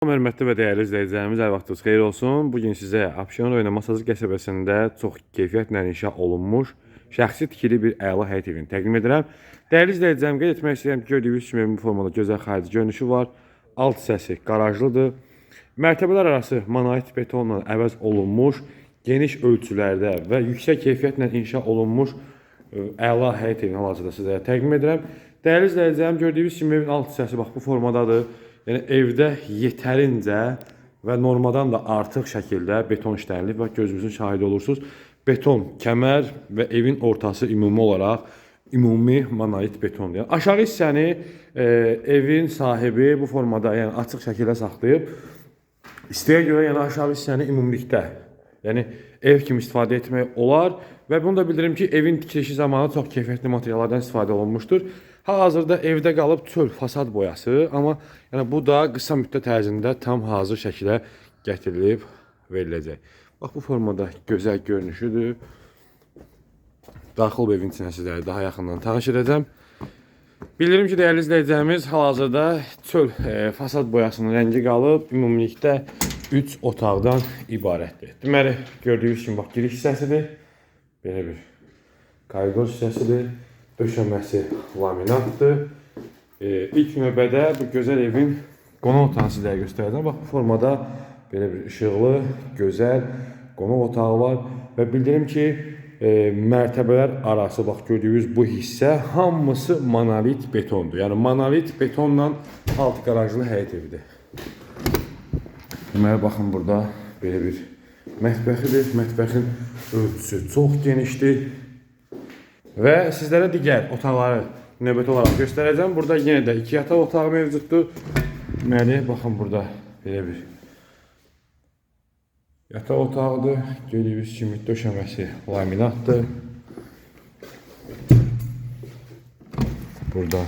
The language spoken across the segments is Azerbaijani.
Hörmətli və dəyərli izləyicilərimiz, hər vaxtınız xeyir olsun. Bu gün sizə Abşeron rayonu Masazı qəsəbəsində çox keyfiyyətlə inşa olunmuş şəxsi tikili bir əla həyət evini təqdim edirəm. Dəyərli izləyicilərim, qeyd etmək istəyirəm ki, gördüyünüz kimi formada gözəl xarici görünüşü var. Alt hissəsi qarajlıdır. Mərtəbələr arası monolit betonla əvəz olunmuş, geniş ölçülərdə və yüksək keyfiyyətlə inşa olunmuş əla həyət evini hal-hazırda sizlərə təqdim edirəm. Dəyərli izləyicilərim, gördüyünüz kimi evin alt hissəsi bax bu formadadır. Yəni evdə yetərincə və normadan da artıq şəkildə beton işlənilib və gözünüzün şahidi olursunuz. Beton kəmər və evin ortası ümumi olaraq ümumi monolit betondur. Yəni aşağı hissəni e, evin sahibi bu formada, yəni açıq şəkildə saxlayıb İstəyə görə yəni aşağı hissəni ümumilikdə, yəni ev kimi istifadə etmək olar və bunu da bildirim ki, evin tikilişi zamanı çox keyfiyyətli materiallardan istifadə olunmuşdur. Hal-hazırda evdə qalıb çöl fasad boyası, amma yəni bu da qısa müddət ərzində tam hazır şəkilə gətirilib veriləcək. Bax bu formada gözəl görünüşüdür. Daxil evin içinə sizləri daha yaxından tanış edəcəm. Bildirim ki, dəyərli izləyicilərimiz, hal-hazırda çöl e, fasad boyasının rəngi qalıb, ümumilikdə 3 otaqdan ibarətdir. Deməli, gördüyünüz kimi bax giriş hissəsidir. Belə bir koridor hissəsidir. Döşəməsi laminatdır. E, ilk növbədə bu gözəl evin qonaq otağını sizlərə göstərəcəm. Bax bu formada belə bir işıqlı, gözəl qonaq otağı var və bildirim ki, e, mərtəbələr arası bax gördüyünüz bu hissə hamısı monolit betondur. Yəni monolit betonla alt qarajlı həyət evidir. Deməli baxın burada belə bir mətbəxidir. Mətbəxin ölçüsü çox genişdir. Və sizlərə digər otaqları növbəti olaraq göstərəcəm. Burada yenə də iki yataq otağı mövcuddur. Deməli baxın burada belə bir Yataq otağıdır. Gördüyünüz kimi döşəməsi laminatdır. Burada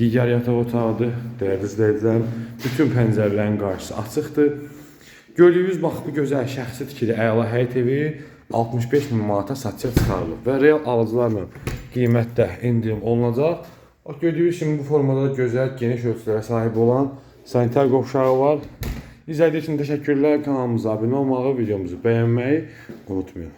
digər yataq otağıdır. Dəyərli izləyicilərim, bütün pəncərələrin qarşısı açıqdır. Gördüyünüz bax bu gözəl şəxsi tikili əla həyət evi 65 min manata satışa çıxarılıb və real alıcılarla qiymətdə endirim olunacaq. Bax gördüyünüz kimi bu formada gözəl geniş ölçülərə sahib olan sanitar qovşağı var. İzlədiyiniz üçün təşəkkürlər. Kanalımıza abunə olmağı, videomuzu bəyənməyi unutmayın.